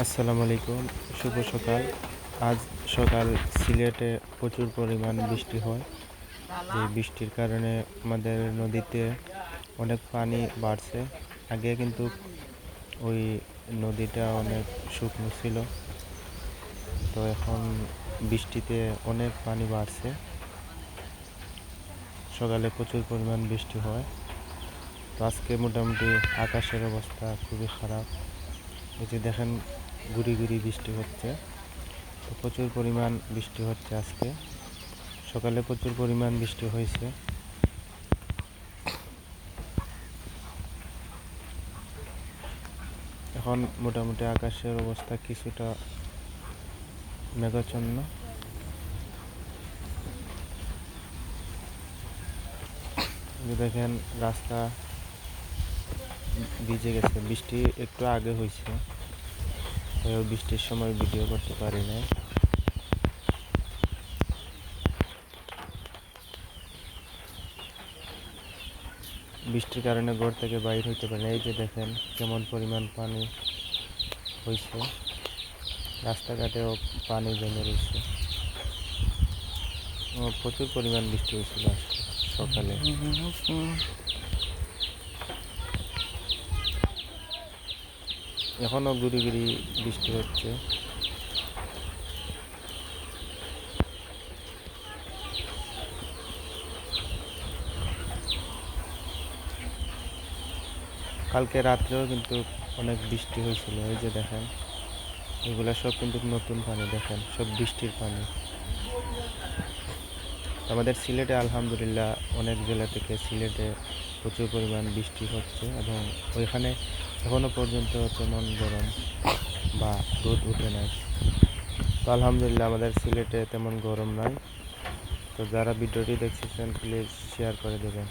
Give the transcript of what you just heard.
আসসালামু আলাইকুম, শুভ সকাল। আজ সকাল সিলেটে প্রচুর পরিমাণ বৃষ্টি হয়। এই বৃষ্টির কারণে আমাদের নদীতে অনেক পানি বাড়ছে। আগে কিন্তু ওই নদীটা অনেক শুকনো ছিল। তো এখন বৃষ্টিতে অনেক পানি বাড়ছে। সকালে প্রচুর পরিমাণ বৃষ্টি হয়। তো আজকে মোটামুটি আকাশের অবস্থা খুবই খারাপ। এই যে দেখেন গুড়ি গুড়ি বৃষ্টি হচ্ছে। তো প্রচুর পরিমাণ বৃষ্টি হচ্ছে আজকে। সকালে প্রচুর পরিমাণ বৃষ্টি হয়েছে। এখন মোটামুটি আকাশের অবস্থা কিছুটা মেঘাচ্ছন্ন। দেখেন রাস্তা ভিজে গেছে। বৃষ্টি একটু আগে হয়েছে। বৃষ্টির সময় ভিডিও করতে পারি নাই। বৃষ্টির কারণে ঘর থেকে বাইর হইতে পারে না এই যে দেখেন কেমন পরিমাণ পানি হয়েছে রাস্তাঘাটেও পানি জমে রয়েছে। প্রচুর পরিমাণ বৃষ্টি হয়েছিল সকালে। এখনও গুড়ি গুড়ি বৃষ্টি হচ্ছে। কালকে রাত্রেও কিন্তু অনেক বৃষ্টি হয়েছিল, এই যে দেখেন। এগুলা সব কিন্তু নতুন পানি, দেখেন, সব বৃষ্টির পানি। আমাদের সিলেটে আলহামদুলিল্লাহ অনেক জেলা থেকে সিলেটে প্রচুর পরিমাণ বৃষ্টি হচ্ছে এবং ওইখানে এখনও পর্যন্ত হচ্ছে মন গরম বা রোদ উঠে নাই। তো আলহামদুলিল্লাহ আমাদের সিলেটে তেমন গরম নাই। তো যারা ভিডিওটি দেখতেছেন প্লিজ শেয়ার করে দেবেন।